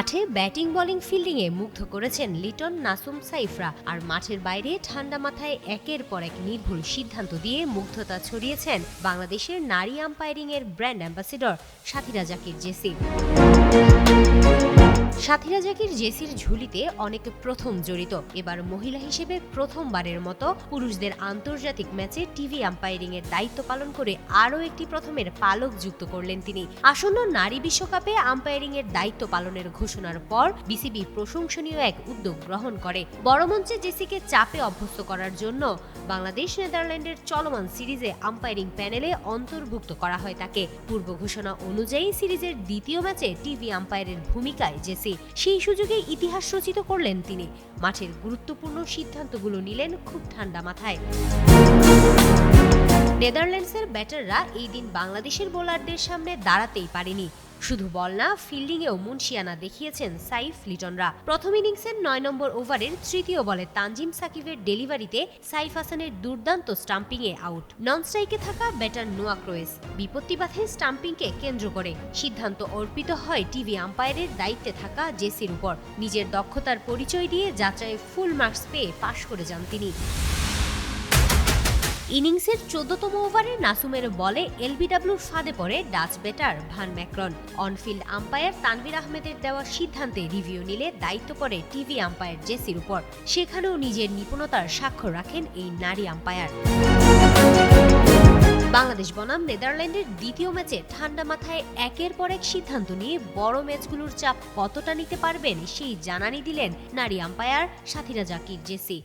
মাঠে batting, bowling, ফিল্ডিংয়ে মুগ্ধ করেছেন লিটন নাসুম সাইফরা আর মাঠের বাইরে ঠান্ডা মাথায় একের পর এক নির্ভুল সিদ্ধান্ত দিয়ে মুগ্ধতা ছড়িয়েছেন বাংলাদেশের নারী আম্পায়ারিংয়ের ব্র্যান্ড অ্যাম্বাসেডর সাথীরা জাকির জেসি। সাথীরা জাকির জেসির ঝুলিতে অনেক প্রথম জড়িত। এবার মহিলা হিসেবে প্রথমবারের মতো পুরুষদের আন্তর্জাতিক ম্যাচে টিভি আম্পায়ারিং এর দায়িত্ব পালন করে আরও একটি প্রথমের পালক যুক্ত করলেন তিনি। আসন্ন নারী বিশ্বকাপে আম্পায়ারিং এর দায়িত্ব পালনের ঘোষণার পর বিসিবি প্রশংসনীয় এক উদ্যোগ গ্রহণ করে। বড় মঞ্চে জেসিকে চাপে অভ্যস্ত করার জন্য বাংলাদেশ নেদারল্যান্ডের চলমান সিরিজে আম্পায়ারিং প্যানেলে অন্তর্ভুক্ত করা হয় তাকে। পূর্ব ঘোষণা অনুযায়ী সিরিজের দ্বিতীয় ম্যাচে টিভি আম্পায়ারের ভূমিকায় জেসি সেই সুযোগে ইতিহাস রচিত করলেন তিনি। মাঠের গুরুত্বপূর্ণ সিদ্ধান্তগুলো নিলেন খুব ঠান্ডা মাথায়। নেদারল্যান্ডসের ব্যাটাররা এই দিন বাংলাদেশের বোলারদের সামনে দাঁড়াতেই পারেনি। শুধু বল না, ফিল্ডিংয়েও মুন্সিয়ানা দেখিয়েছেন সাইফ লিটনরা। প্রথম ইনিংসের নয় নম্বর ওভারের তৃতীয় বলে তানজিম সাকিবের ডেলিভারিতে সাইফ হাসানের দুর্দান্ত স্টাম্পিংয়ে আউট। নন স্ট্রাইকে থাকা ব্যাটার নোয়া ক্রোয়েস বিপত্তি বাধে স্টাম্পিংকে কেন্দ্র করে। সিদ্ধান্ত অর্পিত হয় টিভি আম্পায়ারের দায়িত্বে থাকা জেসির উপর। নিজের দক্ষতার পরিচয় দিয়ে যাচাইয়ে ফুল মার্কস পেয়ে পাশ করে যান তিনি। ইনিংসের চোদ্দতম ওভারে নাসুমের বলে এলবিডব্লিউর ফাঁদে পড়ে Dutch batter Van Meekeren. On field umpire Tanvir আহমেদের দেওয়া সিদ্ধান্তে রিভিউ নিলে দায়িত্ব পড়ে টিভি আম্পায়ার জেসির উপর। সেখানেও নিজের নিপুণতার স্বাক্ষর রাখেন এই নারী আম্পায়ার। বাংলাদেশ বনাম নেদারল্যান্ডের দ্বিতীয় ম্যাচে ঠান্ডা মাথায় একের পর এক সিদ্ধান্ত নিয়ে বড় ম্যাচগুলোর চাপ কতটা নিতে পারবেন সেই জানানি দিলেন নারী আম্পায়ার সাথীরা জাকির জেসি।